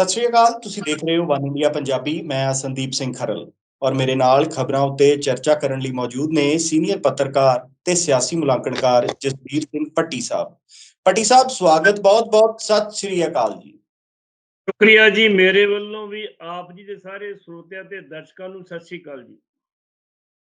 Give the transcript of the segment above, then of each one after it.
ਸਤਿ ਸ਼੍ਰੀ ਅਕਾਲ ਤੁਸੀਂ ਦੇਖ ਰਹੇ ਹੋ ਵਨ ਇੰਡੀਆ ਪੰਜਾਬੀ ਮੈਂ ਸੰਦੀਪ ਸਿੰਘ ਖਰਲ ਔਰ ਮੇਰੇ ਨਾਲ ਖਬਰਾਂ ਉੱਤੇ ਚਰਚਾ ਕਰਨ ਲਈ ਮੌਜੂਦ ਨੇ ਸੀਨੀਅਰ ਪੱਤਰਕਾਰ ਤੇ ਸਿਆਸੀ ਮੁਲਾਂਕਣਕਾਰ ਜਸਬੀਰ ਸਿੰਘ ਪੱਟੀ ਸਾਹਿਬ। ਪੱਟੀ ਸਾਹਿਬ ਸਵਾਗਤ ਬਹੁਤ-ਬਹੁਤ ਸਤਿ ਸ਼੍ਰੀ ਅਕਾਲ ਜੀ। ਸ਼ੁਕਰੀਆ ਜੀ ਮੇਰੇ ਵੱਲੋਂ ਵੀ ਆਪ ਜੀ ਦੇ ਸਾਰੇ ਸਰੋਤਿਆਂ ਤੇ ਦਰਸ਼ਕਾਂ ਨੂੰ ਸਤਿ ਸ਼੍ਰੀ ਅਕਾਲ ਜੀ।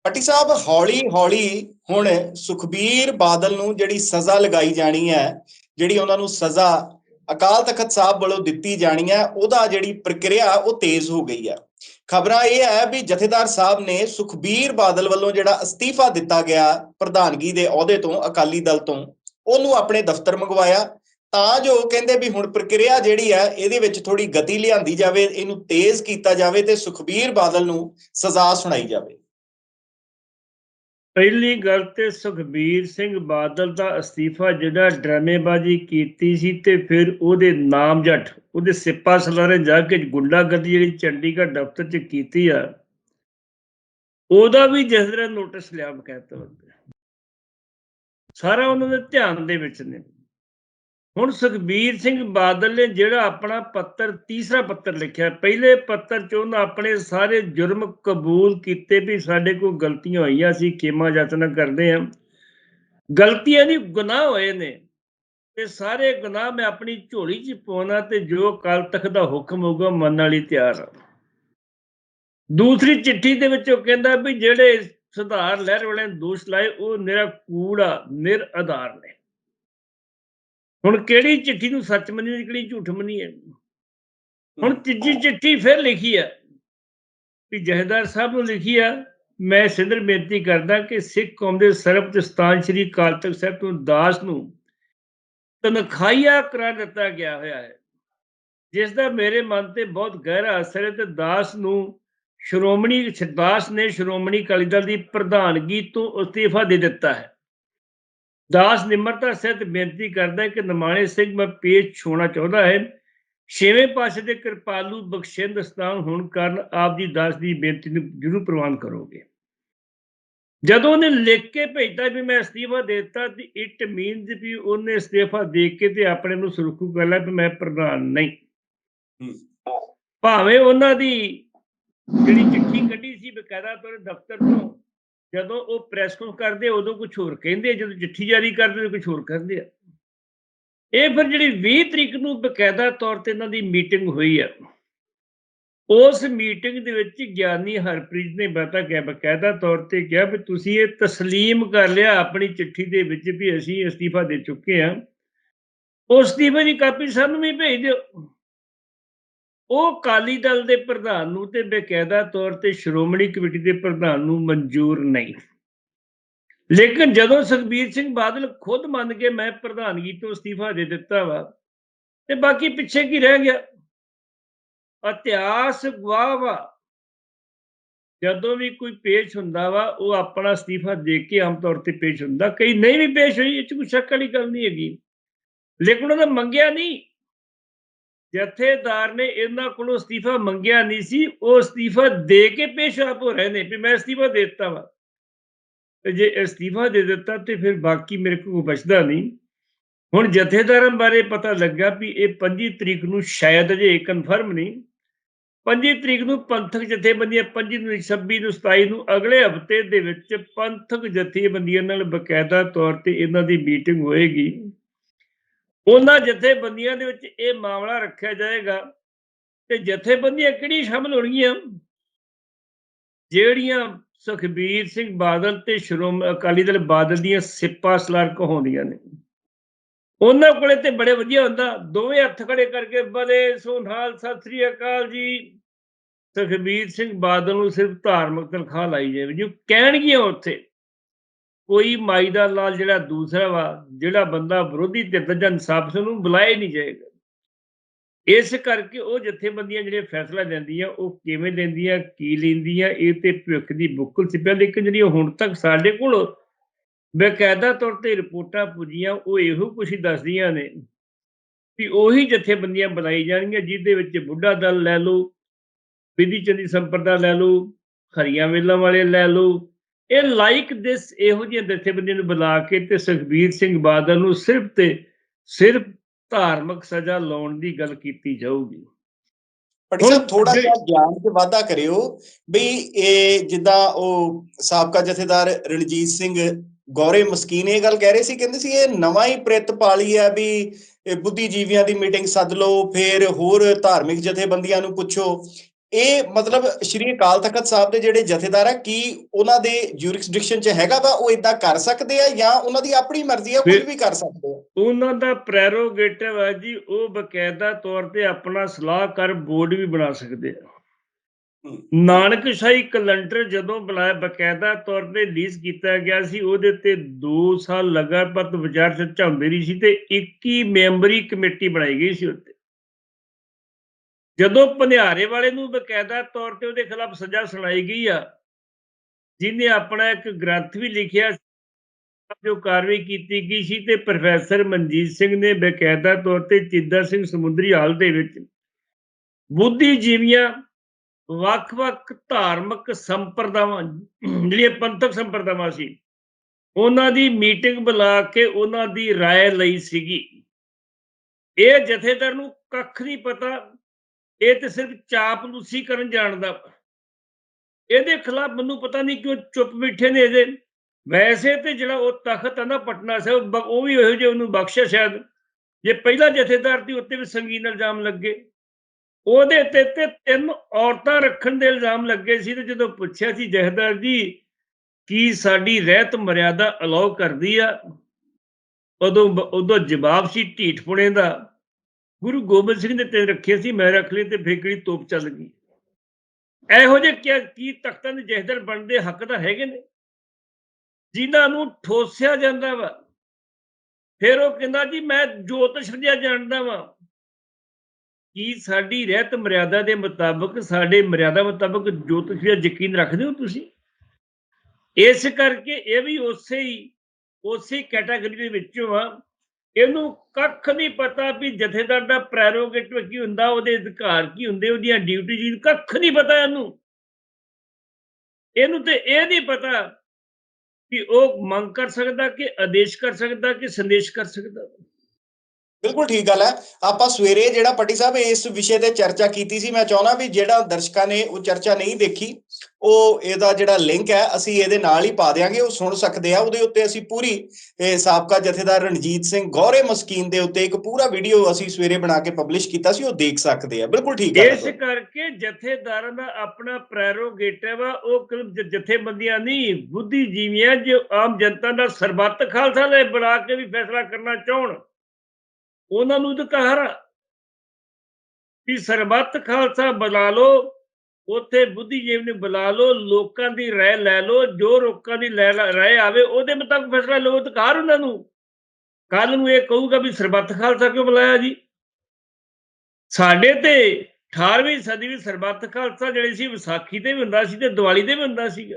ਪੱਟੀ ਸਾਹਿਬ ਹੌਲੀ-ਹੌਲੀ ਹੁਣ ਸੁਖਬੀਰ ਬਾਦਲ ਨੂੰ ਜਿਹੜੀ ਸਜ਼ਾ ਲਗਾਈ ਜਾਣੀ ਹੈ ਜਿਹੜੀ ਉਹਨਾਂ ਨੂੰ ਸਜ਼ਾ ਅਕਾਲ ਤਖਤ ਸਾਹਿਬ ਵੱਲੋਂ ਦਿੱਤੀ ਜਾਣੀ ਹੈ, ਉਹਦਾ ਜਿਹੜੀ ਪ੍ਰਕਿਰਿਆ ਉਹ ਤੇਜ਼ ਹੋ ਗਈ ਹੈ। ਖਬਰਾਂ ਇਹ ਹੈ ਵੀ ਜਥੇਦਾਰ ਸਾਹਿਬ ਨੇ ਸੁਖਬੀਰ ਬਾਦਲ ਵੱਲੋਂ ਜਿਹੜਾ ਅਸਤੀਫਾ ਦਿੱਤਾ ਗਿਆ ਪ੍ਰਧਾਨਗੀ ਦੇ ਅਹੁਦੇ ਤੋਂ, ਅਕਾਲੀ ਦਲ ਤੋਂ, ਉਹਨੂੰ ਆਪਣੇ ਦਫ਼ਤਰ ਮੰਗਵਾਇਆ। ਤਾਂ ਜੋ ਕਹਿੰਦੇ ਵੀ ਹੁਣ ਪ੍ਰਕਿਰਿਆ ਜਿਹੜੀ ਹੈ, ਇਹਦੇ ਵਿੱਚ ਥੋੜੀ ਗਤੀ ਲਿਆਂਦੀ ਜਾਵੇ, ਇਹਨੂੰ ਤੇਜ਼ ਕੀਤਾ ਜਾਵੇ ਤੇ ਸੁਖਬੀਰ ਬਾਦਲ ਨੂੰ ਸਜ਼ਾ ਸੁਣਾਈ ਜਾਵੇ। ਪਹਿਲੀ ਗੱਲ ਤੇ ਸੁਖਬੀਰ ਸਿੰਘ ਬਾਦਲ ਦਾ ਅਸਤੀਫਾ ਜਿਹੜਾ ਡਰਾਮੇਬਾਜ਼ੀ ਕੀਤੀ ਸੀ ਤੇ ਫਿਰ ਉਹਦੇ ਨਾਮ ਜੱਟ, ਉਹਦੇ ਸਿੱਪਾ ਸਲਾਰੇ ਜਾ ਕੇ ਗੁੰਡਾਗਰਦੀ ਜਿਹੜੀ ਚੰਡੀਗੜ੍ਹ ਦਫ਼ਤਰ 'ਚ ਕੀਤੀ ਆ, ਉਹਦਾ ਵੀ ਜਿਸ ਤਰ੍ਹਾਂ ਨੋਟਿਸ ਲਿਆ ਬਕਾਇਦਾ ਸਾਰਾ ਉਹਨਾਂ ਦੇ ਧਿਆਨ ਦੇ ਵਿੱਚ ਨੇ। ਹੁਣ ਸੁਖਬੀਰ ਸਿੰਘ ਬਾਦਲ ਨੇ ਜਿਹੜਾ ਆਪਣਾ ਪੱਤਰ, ਤੀਸਰਾ ਪੱਤਰ ਲਿਖਿਆ। ਪਹਿਲੇ ਪੱਤਰ 'ਚ ਉਹਨਾਂ ਆਪਣੇ ਸਾਰੇ ਜੁਰਮ ਕਬੂਲ ਕੀਤੇ ਵੀ ਸਾਡੇ ਕੋਲ ਗਲਤੀਆਂ ਹੋਈਆਂ ਸੀ ਖੇਮਾ ਯਤਨ ਕਰਦੇ ਹਾਂ। ਗਲਤੀਆਂ ਦੀ ਗੁਨਾਹ ਹੋਏ ਨੇ। ਤੇ ਸਾਰੇ ਗੁਨਾਹ ਮੈਂ ਆਪਣੀ ਝੋਲੀ 'ਚ ਪਾਉਣਾ ਤੇ ਜੋ ਕੱਲ ਤੱਕ ਦਾ ਹੁਕਮ ਹੋਊਗਾ, ਮੰਨਣ ਲਈ ਤਿਆਰ ਹਾਂ। ਦੂਸਰੀ ਚਿੱਠੀ ਦੇ ਵਿੱਚ ਉਹ ਕਹਿੰਦਾ ਵੀ ਜਿਹੜੇ ਸੁਧਾਰ ਲਹਿਰ ਵਾਲਿਆਂ ਨੇ ਦੋਸ਼ ਲਾਏ, ਉਹ ਨਿਰਾ ਕੂੜਾ ਨਿਰ ਆਧਾਰ ਨੇ। ਹੁਣ ਕਿਹੜੀ ਚਿੱਠੀ ਨੂੰ ਸੱਚ ਮੰਨੀ ਤੇ ਕਿਹੜੀ ਝੂਠ ਮੰਨੀ ਹੈ? ਹੁਣ ਤੀਜੀ ਚਿੱਠੀ ਫਿਰ ਲਿਖੀ ਹੈ ਵੀ ਜਹੇਦਾਰ ਸਾਹਿਬ ਨੂੰ ਲਿਖੀ ਆ ਮੈਂ ਸਿੰਦਰ ਬੇਨਤੀ ਕਰਦਾ ਕਿ ਸਿੱਖ ਕੌਮ ਦੇ ਸਰਬਤ ਸਥਾਨ ਸ੍ਰੀ ਅਕਾਲ ਤਖਤ ਸਾਹਿਬ ਤੋਂ ਦਾਸ ਨੂੰ ਤਨਖਾਹੀਆ ਕਰਾ ਦਿੱਤਾ ਗਿਆ ਹੋਇਆ ਹੈ ਜਿਸ ਦਾ ਮੇਰੇ ਮਨ ਤੇ ਬਹੁਤ ਗਹਿਰਾ ਅਸਰ ਹੈ ਤੇ ਦਾਸ ਨੂੰ ਸ਼੍ਰੋਮਣੀ ਦਾਸ ਨੇ ਸ਼੍ਰੋਮਣੀ ਅਕਾਲੀ ਦਲ ਦੀ ਪ੍ਰਧਾਨਗੀ ਤੋਂ ਅਸਤੀਫਾ ਦੇ ਦਿੱਤਾ ਹੈ। ਦਾਸ ਨਿਮਰਤਾ ਸਹਿਤ ਬੇਨਤੀ ਕਰਦਾ ਹੈ ਕਿ ਨਮਾਣੇ ਸਿੰਘ ਮੈਂ ਪੇਸ਼ ਛੋਣਾ ਚਾਹੁੰਦਾ ਹੈ। ਛੇਵੇਂ ਪਾਸੇ ਦੇ ਕਿਰਪਾਲੂ ਬਖਸ਼ਿੰਦ ਸਥਾਨ ਹੋਣ ਕਾਰਨ ਆਪ ਦੀ ਦਾਸ ਦੀ ਬੇਨਤੀ ਨੂੰ ਜ਼ਰੂਰ ਪ੍ਰਵਾਨ ਕਰੋਗੇ। ਜਦੋਂ ਉਹਨੇ ਲਿਖ ਕੇ ਭੇਜਤਾ ਵੀ ਮੈਂ ਅਸਤੀਫਾ ਦੇ ਦਿੱਤਾ ਤੇ ਇਟ ਮੀਨਸ ਵੀ ਉਹਨੇ ਅਸਤੀਫਾ ਦੇ ਕੇ ਤੇ ਆਪਣੇ ਨੂੰ ਸੁਰੱਖੂ ਕਰ ਲਿਆ ਵੀ ਮੈਂ ਪ੍ਰਧਾਨ ਨਹੀਂ। ਭਾਵੇਂ ਉਹਨਾਂ ਦੀ ਜਿਹੜੀ ਚਿੱਠੀ ਕੱਢੀ ਸੀ ਬਕਾਇਦਾ ਤੌਰ ਦਫ਼ਤਰ ਤੋਂ ਜਦੋਂ ਉਹ ਪ੍ਰੈਸ ਕਾਨਫਰੰਸ ਕਰਦੇ ਉਦੋਂ ਕੁਝ ਹੋਰ ਕਹਿੰਦੇ ਜਦੋਂ ਚਿੱਠੀ ਜਾਰੀ ਕਰਦੇ ਕੁਝ ਹੋਰ ਕਰਦੇ ਆ ਇਹ ਫਿਰ ਜਿਹੜੀ 20 ਤਰੀਕ ਨੂੰ ਬਕਾਇਦਾ ਤੌਰ ਤੇ ਇਹਨਾਂ ਦੀ ਮੀਟਿੰਗ ਹੋਈ ਆ ਉਸ ਮੀਟਿੰਗ ਦੇ ਵਿੱਚ ਗਿਆਨੀ ਹਰਪ੍ਰੀਤ ਨੇ ਬਤਾ ਕਿ ਬਕਾਇਦਾ ਤੌਰ ਤੇ ਕਿਹਾ ਵੀ ਤੁਸੀਂ ਇਹ تسلیم ਕਰ ਲਿਆ ਆਪਣੀ ਚਿੱਠੀ ਦੇ ਵਿੱਚ ਵੀ ਅਸੀਂ ਅਸਤੀਫਾ ਦੇ ਚੁੱਕੇ ਹਾਂ ਉਸ ਅਸਤੀਫੇ ਦੀ ਕਾਪੀ ਸਾਨੂੰ ਵੀ ਭੇਜ ਦਿਓ ਉਹ ਕਾਲੀ ਦਲ ਦੇ ਪ੍ਰਧਾਨ ਨੂੰ ਤੇ ਬਕਾਇਦਾ ਤੌਰ ਤੇ ਸ਼੍ਰੋਮਣੀ ਕਮੇਟੀ ਦੇ ਪ੍ਰਧਾਨ ਨੂੰ ਮਨਜ਼ੂਰ ਨਹੀਂ। ਲੇਕਿਨ ਜਦੋਂ ਸੁਖਬੀਰ ਸਿੰਘ ਬਾਦਲ ਖੁਦ ਮੰਨ ਕੇ ਮੈਂ ਪ੍ਰਧਾਨਗੀ ਤੋਂ ਅਸਤੀਫਾ ਦੇ ਦਿੱਤਾ ਵਾ, ਤੇ ਬਾਕੀ ਪਿੱਛੇ ਕੀ ਰਹਿ ਗਿਆ? ਇਤਿਹਾਸ ਗਵਾਹ ਵਾ। ਜਦੋਂ ਵੀ ਕੋਈ ਪੇਸ਼ ਹੁੰਦਾ ਵਾ, ਉਹ ਆਪਣਾ ਅਸਤੀਫਾ ਦੇ ਕੇ ਆਮ ਤੌਰ ਤੇ ਪੇਸ਼ ਹੁੰਦਾ। ਕਈ ਨਹੀਂ ਵੀ ਪੇਸ਼ ਹੋਈ, ਇਹ ਚ ਕੋਈ ਸ਼ੱਕ ਵਾਲੀ ਗੱਲ ਨਹੀਂ ਹੈਗੀ। ਲੇਕਿਨ ਉਹਨੇ ਮੰਗਿਆ ਨਹੀਂ। ਜਥੇਦਾਰ ਨੇ ਇਹਨਾਂ ਕੋਲੋਂ ਅਸਤੀਫਾ ਮੰਗਿਆ ਨਹੀਂ ਸੀ, ਉਹ ਅਸਤੀਫਾ ਦੇ ਕੇ ਪੇਸ਼ਾਬ ਹੋ ਰਹੇ ਨੇ ਵੀ ਮੈਂ ਅਸਤੀਫਾ ਦੇ ਦਿੱਤਾ ਵਾ। ਤੇ ਜੇ ਅਸਤੀਫਾ ਦੇ ਦਿੱਤਾ ਤੇ ਫਿਰ ਬਾਕੀ ਮੇਰੇ ਕੋਲ ਬਚਦਾ ਨਹੀਂ। ਹੁਣ ਜਥੇਦਾਰਾਂ ਬਾਰੇ ਪਤਾ ਲੱਗਾ ਵੀ ਇਹ 25 ਤਰੀਕ ਨੂੰ ਸ਼ਾਇਦ ਅਜੇ ਕਨਫਰਮ ਨਹੀਂ। 25 ਤਰੀਕ ਨੂੰ ਪੰਥਕ ਜਥੇਬੰਦੀਆਂ 25 ਨੂੰ 26 ਨੂੰ 27 ਨੂੰ ਅਗਲੇ ਹਫ਼ਤੇ ਦੇ ਵਿੱਚ ਪੰਥਕ ਜਥੇਬੰਦੀਆਂ ਨਾਲ ਬਕਾਇਦਾ ਤੌਰ ਤੇ ਇਹਨਾਂ ਦੀ ਮੀਟਿੰਗ ਹੋਏਗੀ। ਉਹਨਾਂ ਜਥੇਬੰਦੀਆਂ ਦੇ ਵਿੱਚ ਇਹ ਮਾਮਲਾ ਰੱਖਿਆ ਜਾਏਗਾ ਤੇ ਜਥੇਬੰਦੀਆਂ ਕਿਹੜੀ ਸ਼ਾਮਲ ਹੋਣਗੀਆਂ? ਜਿਹੜੀਆਂ ਸੁਖਬੀਰ ਸਿੰਘ ਬਾਦਲ ਤੇ ਸ਼੍ਰੋਮ ਅਕਾਲੀ ਦਲ ਬਾਦਲ ਦੀਆਂ ਸਿੱਪਾ ਸਲਾਰ ਕਹਾਉਂਦੀਆਂ ਨੇ। ਉਹਨਾਂ ਕੋਲੇ ਤੇ ਬੜੇ ਵਧੀਆ ਹੁੰਦਾ। ਦੋਵੇਂ ਹੱਥ ਖੜੇ ਕਰਕੇ ਬਲੇ ਸੋਨਾਲ ਸਤਿ ਸ੍ਰੀ ਅਕਾਲ ਜੀ। ਸੁਖਬੀਰ ਸਿੰਘ ਬਾਦਲ ਨੂੰ ਸਿਰਫ ਧਾਰਮਿਕ ਤਨਖਾਹ ਲਾਈ ਜਾਵੇ ਜੋ ਕਹਿਣਗੀਆਂ ਉੱਥੇ ਕੋਈ ਮਾਈ ਦਾ ਲਾਲ ਜਿਹੜਾ ਦੂਸਰਾ ਵਾ, ਜਿਹੜਾ ਬੰਦਾ ਵਿਰੋਧੀ ਧਿਰ ਦਾ ਇਨਸਾਫ ਨੂੰ ਬੁਲਾਇਆ ਨਹੀਂ ਜਾਏਗਾ। ਇਸ ਕਰਕੇ ਉਹ ਜਥੇਬੰਦੀਆਂ ਜਿਹੜੇ ਫੈਸਲਾ ਲੈਂਦੀਆਂ, ਉਹ ਕਿਵੇਂ ਲੈਂਦੀਆਂ, ਕੀ ਲੈਂਦੀਆਂ, ਇਹ ਤੇ ਭਵਿੱਖ ਦੀ ਬੁੱਕਲ ਸਿਪਿਆ ਲੇਕਿਨ ਜਿਹੜੀ ਹੁਣ ਤੱਕ ਸਾਡੇ ਕੋਲ ਬਕਾਇਦਾ ਤੌਰ ਤੇ ਰਿਪੋਰਟਾਂ ਪੁੱਜੀਆਂ, ਉਹ ਇਹੋ ਕੁਝ ਦੱਸਦੀਆਂ ਨੇ ਕਿ ਉਹੀ ਜਥੇਬੰਦੀਆਂ ਬਣਾਈ ਜਾਣਗੀਆਂ, ਜਿਹਦੇ ਵਿੱਚ ਬੁੱਢਾ ਦਲ ਲੈ ਲਓ, ਵਿਧੀ ਚੰਦੀ ਸੰਪਰਦਾ ਲੈ ਲਓ, ਹਰੀਆਂ ਵੇਲਾਂ ਵਾਲੇ ਲੈ ਲਓ ਇਹ ਲਾਈਕ ਦਿਸ ਇਹੋ ਜਿਹੀਆਂ ਜਥੇਬੰਦੀਆਂ ਨੂੰ ਬੁਲਾ ਕੇ ਤੇ ਸੁਖਬੀਰ ਸਿੰਘ ਬਾਦਲ ਨੂੰ ਸਿਰਫ ਤੇ ਸਿਰਫ ਧਾਰਮਿਕ ਸਜ਼ਾ ਲਾਉਣ ਦੀ ਗੱਲ ਕੀਤੀ ਜਾਊਗੀ। ਸਾਹਿਬ ਥੋੜਾ ਜਿਹਾ ਗਿਆਨ 'ਚ ਵਾਧਾ ਕਰਿਓ ਵੀ ਇਹ ਜਿੱਦਾਂ ਉਹ ਸਾਬਕਾ ਜਥੇਦਾਰ ਰਣਜੀਤ ਸਿੰਘ ਗੌਰੇ ਮਸਕੀਨ ਇਹ ਗੱਲ ਕਹਿ ਰਹੇ ਸੀ ਕਹਿੰਦੇ ਸੀ ਇਹ ਨਵਾਂ ਹੀ ਪ੍ਰਿਤ ਪਾਲੀ ਹੈ ਵੀ ਇਹ ਬੁੱਧੀਜੀਵੀਆਂ ਦੀ ਮੀਟਿੰਗ ਸੱਦ ਲਓ ਫਿਰ ਹੋਰ ਧਾਰਮਿਕ ਜਥੇਬੰਦੀਆਂ ਨੂੰ ਪੁੱਛੋ। ਇਹ ਮਤਲਬ ਸ਼੍ਰੀ ਅਕਾਲ ਤਖਤ ਸਾਹਿਬ ਦੇ ਜਿਹੜੇ ਜਥੇਦਾਰ ਆ ਕੀ ਉਹਨਾਂ ਦੇ ਜੁਰਿਸਡਿਕਸ਼ਨ 'ਚ ਹੈਗਾ ਵਾ? ਉਹ ਇਦਾਂ ਕਰ ਸਕਦੇ ਆ ਜਾਂ ਉਹਨਾਂ ਦੀ ਆਪਣੀ ਮਰਜ਼ੀ ਆ ਕੁਝ ਵੀ ਕਰ ਸਕਦੇ ਆ? ਉਹਨਾਂ ਦਾ ਪ੍ਰੈਰੋਗੇਟਿਵ ਹੈ ਜੀ ਉਹ ਬਕਾਇਦਾ ਤੌਰ ਤੇ ਆਪਣਾ ਸਲਾਹਕਾਰ ਬੋਰਡ ਵੀ ਬਣਾ ਸਕਦੇ ਆ। ਹਮ। ਨਾਨਕਸ਼ਾਹੀ ਕੈਲੰਡਰ ਜਦੋਂ ਬਣਾਇਆ ਬਕਾਇਦਾ ਤੌਰ ਤੇ ਰਿਲੀਜ਼ ਕੀਤਾ ਗਿਆ ਸੀ ਉਹਦੇ ਤੇ 2 ਸਾਲ ਲਗਾਤਾਰ ਵਿਚਾਰ ਚਰਚਾ ਹੁੰਦੀ ਰਹੀ ਸੀ ਤੇ 21 ਮੈਂਬਰੀ ਕਮੇਟੀ ਬਣਾਈ ਗਈ ਸੀ ਉੱਤੇ। ਜਦੋਂ ਪਨਿਆਰੇ ਵਾਲੇ ਨੂੰ ਬਕਾਇਦਾ ਤੌਰ ਤੇ ਉਹਦੇ ਖਿਲਾਫ ਸਜ਼ਾ ਸੁਣਾਈ ਗਈ ਆ ਜਿਹਨੇ ਆਪਣਾ ਇੱਕ ਗ੍ਰੰਥ ਵੀ ਲਿਖਿਆ ਜੋ ਕਾਰਵਾਈ ਕੀਤੀ ਗਈ ਸੀ ਤੇ ਪ੍ਰੋਫੈਸਰ ਮਨਜੀਤ ਸਿੰਘ ਨੇ ਬਕਾਇਦਾ ਤੌਰ ਤੇ ਚਿੱਦਾ ਸਿੰਘ ਸਮੁੰਦਰੀ ਹਾਲ ਦੇ ਵਿੱਚ ਬੁੱਧੀਜੀਵੀਆਂ ਵੱਖ-ਵੱਖ ਧਾਰਮਿਕ ਸੰਪਰਦਾਵਾਂ ਜਿਹੜੀਆਂ ਪੰਥਕ ਸੰਪਰਦਾਵਾਂ ਸੀ ਉਹਨਾਂ ਦੀ ਮੀਟਿੰਗ ਬੁਲਾ ਕੇ ਉਹਨਾਂ ਦੀ رائے ਲਈ ਸੀਗੀ ਇਹ ਜਥੇਦਾਰ ਨੂੰ ਕੱਖ ਨਹੀਂ ਪਤਾ ਇਹ ਤੇ ਸਿਰਫ ਚਾਪਲੂਸੀ ਕਰਨ ਜਾਣਦਾ ਵਾ। ਇਹਦੇ ਖਿਲਾਫ ਮੈਨੂੰ ਪਤਾ ਨਹੀਂ ਕਿਉਂ ਚੁੱਪ ਬੈਠੇ ਨੇ ਇਹਦੇ। ਵੈਸੇ ਤੇ ਜਿਹੜਾ ਉਹ ਤਖਤ ਹੈ ਨਾ ਪਟਨਾ ਸਾਹਿਬ ਉਹ ਵੀ ਇਹੋ ਜਿਹੇ ਉਹਨੂੰ ਬਖਸ਼ਿਆ ਸ਼ਾਇਦ। ਜੇ ਪਹਿਲਾ ਜਥੇਦਾਰ ਦੀ ਉੱਤੇ ਵੀ ਸੰਗੀਨ ਇਲਜ਼ਾਮ ਲੱਗੇ। ਉਹਦੇ ਤੇ ਤੇ ਤਿੰਨ ਔਰਤਾਂ ਰੱਖਣ ਦੇ ਇਲਜ਼ਾਮ ਲੱਗੇ ਸੀ ਤੇ ਜਦੋਂ ਪੁੱਛਿਆ ਸੀ ਜਥੇਦਾਰ ਜੀ, ਕੀ ਸਾਡੀ ਰਹਿਤ ਮਰਿਆਦਾ ਅਲਾਉ ਕਰਦੀ ਆ? ਉਦੋਂ ਉਦੋਂ ਜਵਾਬ ਸੀ ਢੀਠਪੁਣੇ ਦਾ। ਗੁਰੂ ਗੋਬਿੰਦ ਸਿੰਘ ਨੇ ਤੇ ਰੱਖੇ ਸੀ, ਮੈਂ ਰੱਖ ਲਈ ਤੇ ਫੇਕੜੀ ਤੋਪ ਚੱਲ ਗਈ। ਇਹੋ ਜਿਹੇ ਕੀ ਤਖਤਾਂ ਦੇ ਜਥੇਦਾਰ ਬਣਦੇ ਹੱਕਦਾਰ ਹੈਗੇ ਨੇ। ਜਿਨ੍ਹਾਂ ਨੂੰ ਠੋਸਿਆ ਜਾਂਦਾ ਵਾ, ਫਿਰ ਉਹ ਕਹਿੰਦਾ ਜੀ ਮੈਂ ਜੋਤਿਸ਼ ਵਿਦਿਆ ਜਾਣਦਾ ਵਾਂ। ਕੀ ਸਾਡੀ ਰਹਿਤ ਮਰਿਆਦਾ ਦੇ ਮੁਤਾਬਕ, ਸਾਡੇ ਮਰਿਆਦਾ ਮੁਤਾਬਕ ਜੋਤਿਸ਼ ਵਿਦਿਆ ਯਕੀਨ ਰੱਖਦੇ ਹੋ ਤੁਸੀਂ? ਇਸ ਕਰਕੇ ਇਹ ਵੀ ਉਸੇ ਹੀ, ਉਸੇ ਕੈਟਾਗਰੀ ਦੇ ਵਿੱਚੋਂ ਆ ਇਹਨੂੰ ਕੱਖ ਨਹੀਂ ਪਤਾ ਵੀ ਜਥੇਦਾਰ ਦਾ ਪ੍ਰੈਰੋਗੇਟਿਵ ਕੀ ਹੁੰਦਾ, ਉਹਦੇ ਅਧਿਕਾਰ ਕੀ ਹੁੰਦੇ, ਉਹਦੀਆਂ ਡਿਊਟੀ ਕੱਖ ਨਹੀਂ ਪਤਾ ਇਹਨੂੰ। ਇਹਨੂੰ ਤੇ ਇਹ ਨਹੀਂ ਪਤਾ ਕਿ ਉਹ ਮੰਗ ਕਰ ਸਕਦਾ ਕਿ ਆਦੇਸ਼ ਕਰ ਸਕਦਾ ਕਿ ਸੰਦੇਸ਼ ਕਰ ਸਕਦਾ। ਬਿਲਕੁਲ ਠੀਕ ਗੱਲ ਹੈ। ਆਪਾਂ ਸਵੇਰੇ ਜਿਹੜਾ ਪੱਟੀ ਸਾਹਿਬ ਇਸ ਵਿਸ਼ੇ ਤੇ ਚਰਚਾ ਕੀਤੀ ਸੀ ਮੈਂ ਚਾਹੁੰਦਾ ਵੀ ਜਿਹੜਾ ਦਰਸ਼ਕਾਂ ਨੇ ਉਹ ਚਰਚਾ ਨਹੀਂ ਦੇਖੀ ਉਹ ਇਹਦਾ ਜਿਹੜਾ ਲਿੰਕ ਹੈ ਅਸੀਂ ਇਹਦੇ ਨਾਲ ਹੀ ਪਾ ਦਿਆਂਗੇ ਉਹ ਸੁਣ ਸਕਦੇ ਆ। ਉਹਦੇ ਉੱਤੇ ਅਸੀਂ ਪੂਰੀ ਇਹ ਸਾਬਕਾ ਜਥੇਦਾਰ ਰਣਜੀਤ ਸਿੰਘ ਗੌਰੇ ਮਸਕੀਨ ਦੇ ਉੱਤੇ ਇੱਕ ਪੂਰਾ ਵੀਡੀਓ ਅਸੀਂ ਸਵੇਰੇ ਬਣਾ ਕੇ ਪਬਲਿਸ਼ ਕੀਤਾ ਸੀ ਉਹ ਦੇਖ ਸਕਦੇ ਆ। ਬਿਲਕੁਲ ਠੀਕ ਹੈ ਇਸ ਕਰਕੇ ਜਥੇਦਾਰਾਂ ਦਾ ਆਪਣਾ ਪ੍ਰੈਰੋਗੇਟਿਵ ਆ ਉਹ ਜਥੇਬੰਦੀਆਂ ਨਹੀਂ ਬੁੱਧੀਜੀਵੀਆਂ ਜੋ ਆਮ ਜਨਤਾ ਦਾ ਸਰਬੱਤ ਖਾਲਸਾ ਦੇ ਬਣਾ ਕੇ ਵੀ ਫੈਸਲਾ ਕਰਨਾ ਚਾਹਣ। ਉਹਨਾਂ ਨੂੰ ਅਧਿਕਾਰ ਆ। ਸਰਬੱਤ ਖਾਲਸਾ ਬੁਲਾ ਲਓ, ਉੱਥੇ ਬੁੱਧੀਜੀਵ ਨੂੰ ਬੁਲਾ ਲਓ, ਲੋਕਾਂ ਦੀ ਰਾਏ ਲੈ ਲਓ, ਜੋ ਲੋਕਾਂ ਦੀ ਲੈ ਰਾਏ ਆਵੇ, ਉਹਦੇ ਮੁਤਾਬਕ ਫੈਸਲਾ ਲਓ, ਅਧਿਕਾਰ ਉਹਨਾਂ ਨੂੰ। ਕੱਲ ਨੂੰ ਇਹ ਕਹੂਗਾ ਵੀ ਸਰਬੱਤ ਖਾਲਸਾ ਕਿਉਂ ਬੁਲਾਇਆ ਜੀ? ਸਾਡੇ ਤੇ 18ਵੀਂ ਸਦੀ ਵਿੱਚ ਸਰਬੱਤ ਖਾਲਸਾ ਜਿਹੜੇ ਸੀ, ਵਿਸਾਖੀ ਤੇ ਵੀ ਹੁੰਦਾ ਸੀ ਤੇ ਦੀਵਾਲੀ ਤੇ ਵੀ ਹੁੰਦਾ ਸੀਗਾ।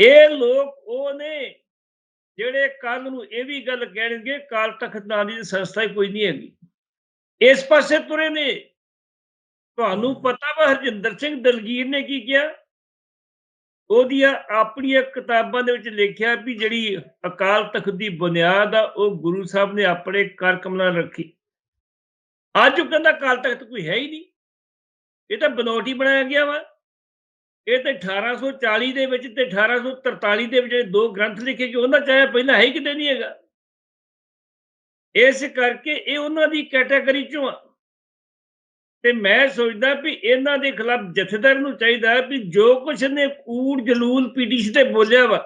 ਇਹ ਲੋਕ ਉਹ ਨੇ ਜਿਹੜੇ ਕੱਲ ਨੂੰ ਇਹ ਵੀ ਗੱਲ ਕਹਿਣਗੇ, ਕਾਲ ਤਖਤ ਨਾਂ ਦੀ ਸੰਸਥਾ ਹੀ ਕੋਈ ਨਹੀਂ ਹੈਗੀ। ਇਸ ਪਾਸੇ ਤੁਰੇ ਨੇ। ਤੁਹਾਨੂੰ ਪਤਾ ਵਾ ਹਰਜਿੰਦਰ ਸਿੰਘ ਦਲਗੀਰ ਨੇ ਕੀ ਕਿਹਾ? ਉਹਦੀਆਂ ਆਪਣੀਆਂ ਕਿਤਾਬਾਂ ਦੇ ਵਿੱਚ ਲਿਖਿਆ ਵੀ ਜਿਹੜੀ ਅਕਾਲ ਤਖਤ ਦੀ ਬੁਨਿਆਦ ਆ, ਉਹ ਗੁਰੂ ਸਾਹਿਬ ਨੇ ਆਪਣੇ ਕਰਕਮ ਨਾਲ ਰੱਖੀ। ਅੱਜ ਉਹ ਕਹਿੰਦਾ ਅਕਾਲ ਤਖਤ ਕੋਈ ਹੈ ਹੀ ਨਹੀਂ। ਇਹ ਤਾਂ ਬਨੋਟ ਹੀ ਬਣਾਇਆ ਗਿਆ ਵਾ। ਇਹ ਤੇ 1840 ਦੇ ਵਿੱਚ ਤੇ 1843 ਦੇ ਵਿੱਚ ਜਿਹੜੇ ਦੋ ਗ੍ਰੰਥ ਲਿਖੇ ਗਏ, ਉਹਨਾਂ ਚਾਹੇ ਪਹਿਲਾਂ ਹੈ ਹੀ ਕਿਤੇ ਨਹੀਂ ਹੈਗਾ। ਇਸ ਕਰਕੇ ਇਹ ਉਹਨਾਂ ਦੀ ਕੈਟਾਗਰੀ ਚੋਂ ਆ। ਤੇ ਮੈਂ ਸੋਚਦਾ ਵੀ ਇਹਨਾਂ ਦੇ ਖਿਲਾਫ ਜਥੇਦਾਰ ਨੂੰ ਚਾਹੀਦਾ ਹੈ ਵੀ ਜੋ ਕੁਛ ਨੇ ਕੂੜ ਜਲੂਲ ਪੀਟੀਸੀ ਤੇ ਬੋਲਿਆ ਵਾ,